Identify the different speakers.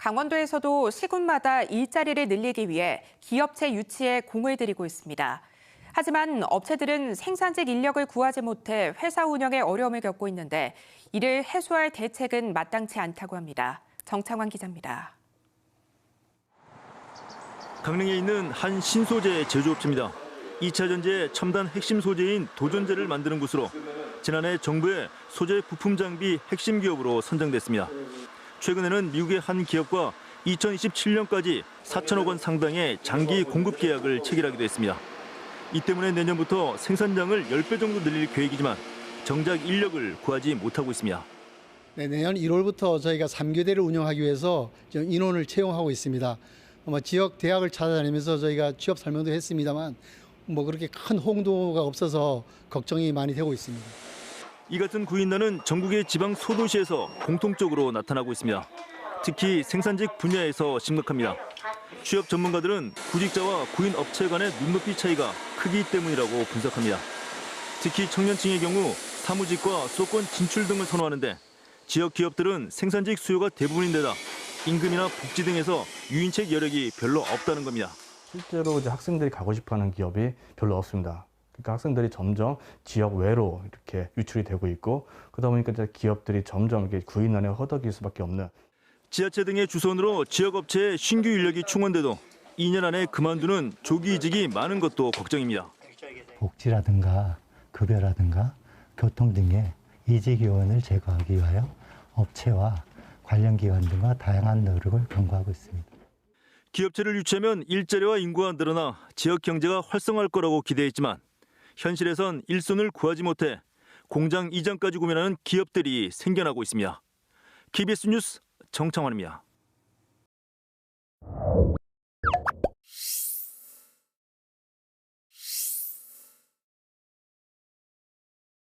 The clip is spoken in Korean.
Speaker 1: 강원도에서도 시군마다 일자리를 늘리기 위해 기업체 유치에 공을 들이고 있습니다. 하지만 업체들은 생산직 인력을 구하지 못해 회사 운영에 어려움을 겪고 있는데 이를 해소할 대책은 마땅치 않다고 합니다. 정창환 기자입니다.
Speaker 2: 강릉에 있는 한 신소재 제조업체입니다. 2차 전지의 첨단 핵심 소재인 도전제를 만드는 곳으로 지난해 정부의 소재 부품 장비 핵심 기업으로 선정됐습니다. 최근에는 미국의 한 기업과 2027년까지 4천억 원 상당의 장기 공급 계약을 체결하기도 했습니다. 이 때문에 내년부터 생산량을 10배 정도 늘릴 계획이지만 정작 인력을 구하지 못하고 있습니다.
Speaker 3: 네, 내년 1월부터 저희가 3교대를 운영하기 위해서 인원을 채용하고 있습니다. 뭐 지역 대학을 찾아다니면서 저희가 취업 설명도 했습니다만 뭐 그렇게 큰 홍도가 없어서 걱정이 많이 되고 있습니다.
Speaker 2: 이 같은 구인난은 전국의 지방 소도시에서 공통적으로 나타나고 있습니다. 특히 생산직 분야에서 심각합니다. 취업 전문가들은 구직자와 구인 업체 간의 눈높이 차이가 크기 때문이라고 분석합니다. 특히 청년층의 경우 사무직과 수도권 진출 등을 선호하는데 지역 기업들은 생산직 수요가 대부분인데다 임금이나 복지 등에서 유인책 여력이 별로 없다는 겁니다.
Speaker 4: 실제로 이제 학생들이 가고 싶어하는 기업이 별로 없습니다. 그러니까 학생들이 점점 지역 외로 이렇게 유출이 되고 있고 그러다 보니까 이제 기업들이 점점 이렇게 구인난에 허덕일 수밖에 없는
Speaker 2: 지자체 등의 주선으로 지역 업체의 신규 인력이 충원돼도 2년 안에 그만두는 조기 이직이 많은 것도 걱정입니다.
Speaker 5: 복지라든가 급여라든가 교통 등의 이직 요원을 제거하기 위하여 업체와 관련 기관 등과 다양한 노력을 강구하고 있습니다.
Speaker 2: 기업체를 유치하면 일자리와 인구가 늘어나 지역 경제가 활성화할 거라고 기대했지만 현실에선 일손을 구하지 못해 공장 이전까지 고민하는 기업들이 생겨나고 있습니다. KBS 뉴스 정창환입니다.